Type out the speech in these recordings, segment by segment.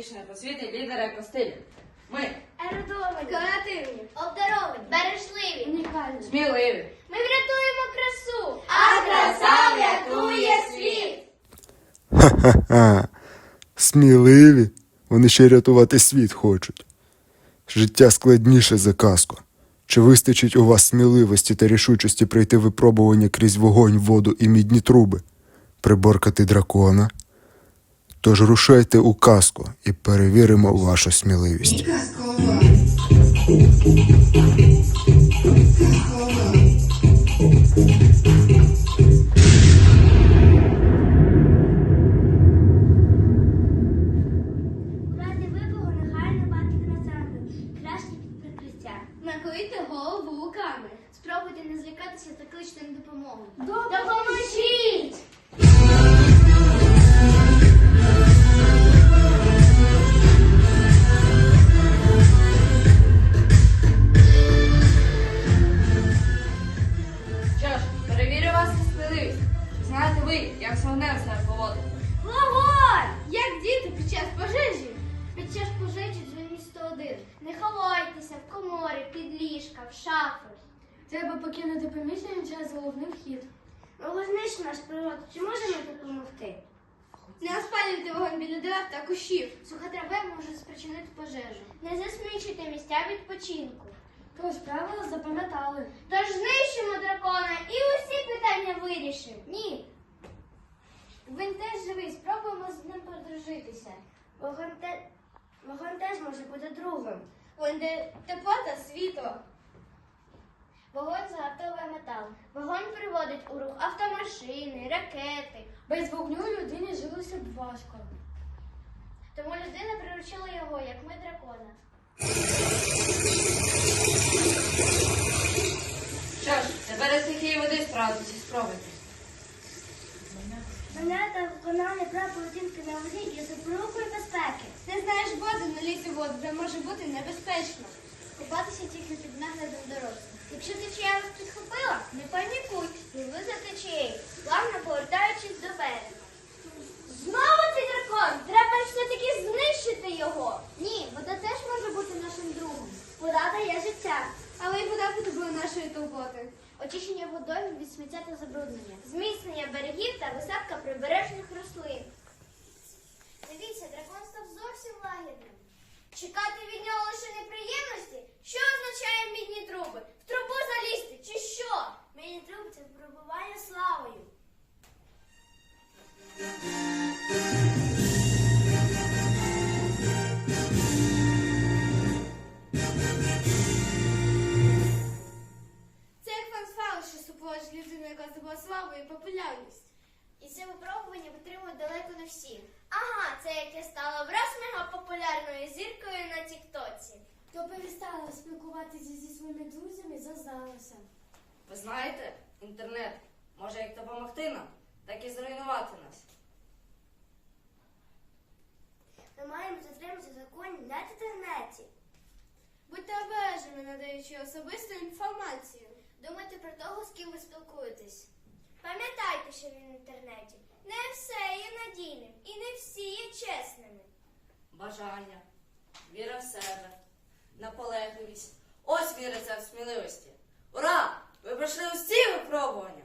технічної просвіти лідери екостилю. Ми Ерудовані, креативні, обдаровані, бережливі, унікальні. сміливі. Ми врятуємо красу, а краса врятує світ. Ха-ха-ха. Сміливі. Вони ще рятувати світ хочуть. Життя складніше за казку. Чи вистачить у вас сміливості та рішучості пройти випробування крізь вогонь, воду і мідні труби, приборкати дракона? Тож рушайте у казку і перевіримо вашу сміливість. У вибуху негайно бачити на землю. Краще прикриття. Накрийте голову руками. Спробуйте не злякатися та кличте на допомогу. Допоможіть! Треба покинути приміщення через головний вхід. Ви знищили наш природ. Чи можемо допомогти? Не розпалюйте вогонь біля дерев та кущів. Суха трава може спричинити пожежу. Не засмічуйте місця відпочинку. Тож правила запам'ятали. Тож знищимо дракона і усі питання вирішимо. Ні. Він теж живий, спробуємо з ним подружитися. Вогонь, те... Вогонь теж може бути другом. Вогонь де тепло та світло. Вогонь загартовує метал. Вогонь приводить у рух автомашини, ракети. Без вогню людині жилося б важко. Тому людина приручила його, як ми дракона. Що ж, тепер із тихої води справитися спробуйте. Мене виконання прав поведінки на воді є запорукою безпеки. Ти знаєш воду, лізь у воду, де може бути небезпечно. Наглядом дорослих. Якщо течія вас підхопила, не панікуй, пливи за течією, плавно повертаючись до берега. Знову цей дракон! Треба все-таки знищити його. Ні, вода теж може бути нашим другом. Вода дає життя, але й вода потребує нашої турботи. Очищення водою від сміття та забруднення, зміцнення берегів та висадка прибережних рослин. Дивіться, дракон став зовсім лагідним. Чекати від нього лише неприємності? Що означає мідні труби? В трубу залізти чи що? Мідні труби це пробування славою. Це як фанфал, що супроводжує людину, яка здобула славу і популярність. І це випробування витримують далеко не всі. Ага, це яке стало враз мегапопулярною зіркою на Тіктоці. То перестала спілкуватися зі своїми друзями, зазналася. Ви знаєте, інтернет може як допомогти нам, так і зруйнувати нас. Ми маємо затримати законів на інтернеті. Будьте обережними, надаючи особисту інформацію. Думайте про того, з ким ви спілкуєтесь. Пам'ятайте, що він в інтернеті. Не все є надійним і не всі є чесними. Бажання, віра в себе, наполегливість. Ось віриться в сміливості. Ура! Ви пройшли усі випробування!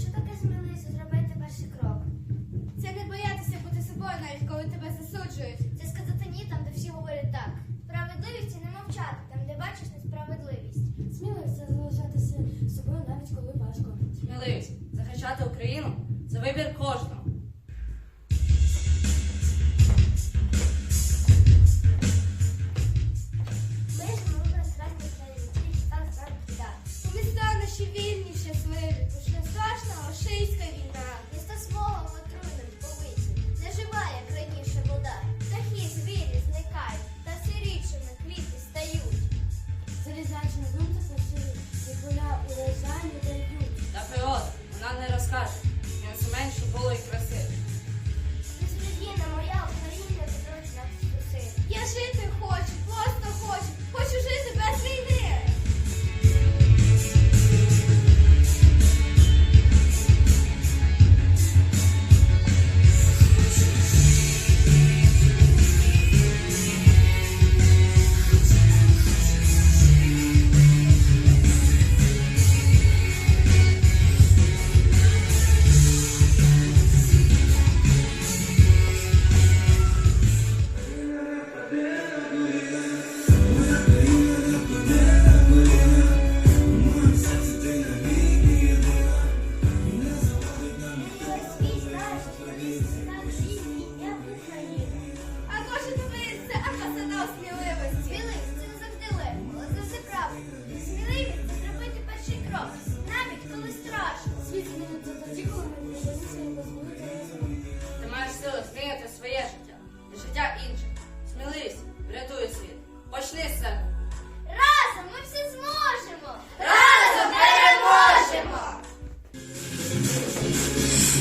Що таке сміливість зробити перший крок? Це не боятися бути собою, навіть коли тебе засуджують. Це сказати ні там, де всі говорять так. Це вибір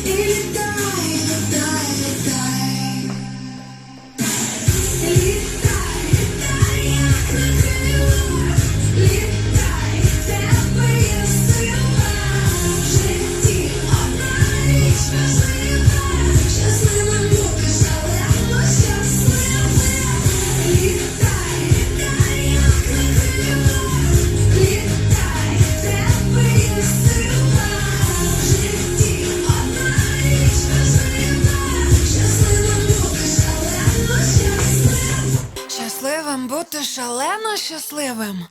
He's шалено щасливим.